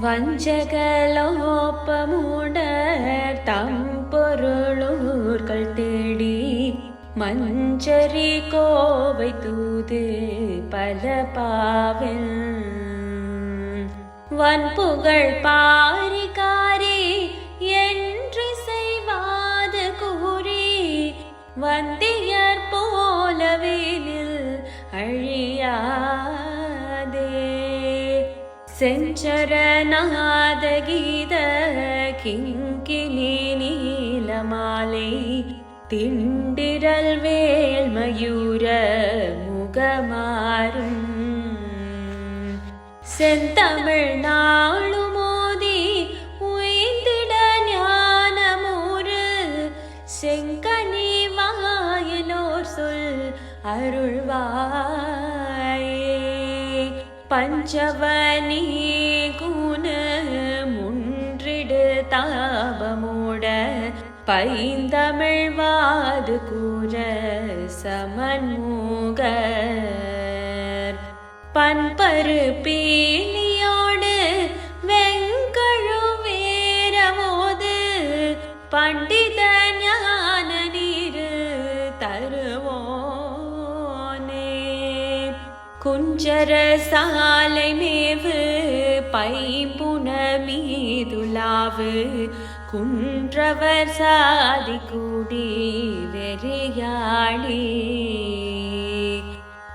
வஞ்சகலோபமுடர் தம் பொருளூர்கள் தேடி மஞ்சரி கோவை தூது பல பாவில். வன்புகழ் பாரிகாரி என்று செய்வாது கூறி வந்தியற்போ செஞ்சரநாத கீத கிங்கினி நீலமாலை திண்டிரல் வேல் மயூர முகமாறும். செந்தமிழ் நாளுமோதி உய்ந்திட ஞானமூறு செங்கனி வாயிலோர் சொல் அருள்வார். பஞ்சவனி குண முன்றிடு தாபமூட பைந்தமிழ்வாது கூற சமன்முகர். பண்பரு பீலியோடு வெங்கழு வேரவோது பண்டித குஞ்சர சாலை மேவு பைம்புன மீதுலாவு குன்றவர் சாதி கூடி வெறியாளி.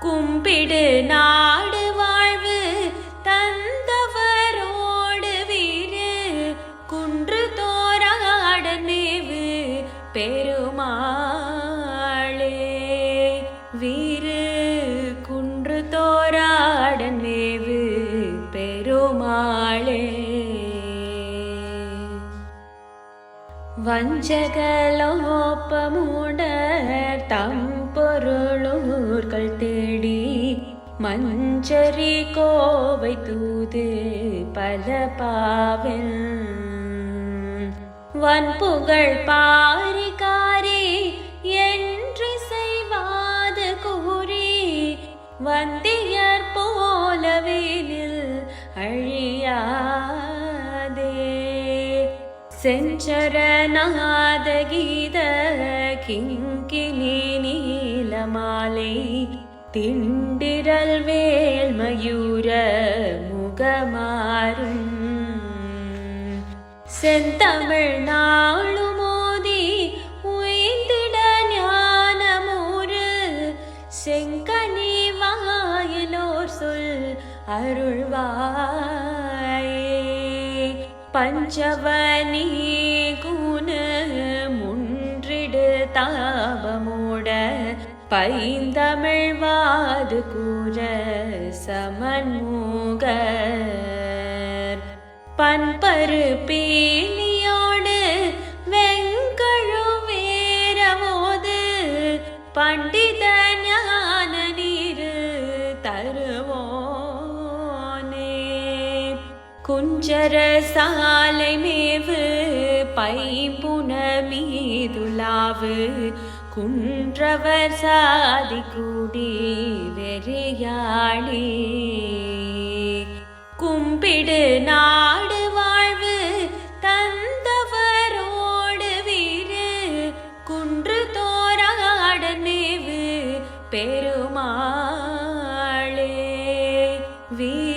கும்பிடு நாடு வாழ்வு தந்தவரோடு வீரு குன்று தோராட மேவு பெருமா வஞ்சகலோப்பமுடர் தம் பொருளூர்கள் தேடி மஞ்சரி கோவை தூது பல பாவில் வன்புகழ் பாரிகாரி என்று செய்வாது கூறி வந்தியர் போலவேனில் அழி செஞ்சரநாத கீத கிங்கினி நீலமாலை திண்டிரல் வேல் மயூர முகமாறும். செந்தமிழ் நாளுமோதி உய்ந்திட ஞானமூறு செங்கனி வாயிலோர் சொல் அருள்வாயே பஞ்சவனி குண முன்றிடு தாபமோட பைந்தமிழ்வாது கூற சமன்மூக பண்பரு பீலியோடு வெங்கழு வேரவோது பண்டித குஞ்சர சாலை மேவு பைம்புன மீதுலாவு குன்றவர் சாதி கூடி வெறியாளி. கும்பிடு நாடு வாழ்வு தந்தவரோடு வீரு குன்று தோராட நேவு பெருமாளே. வீ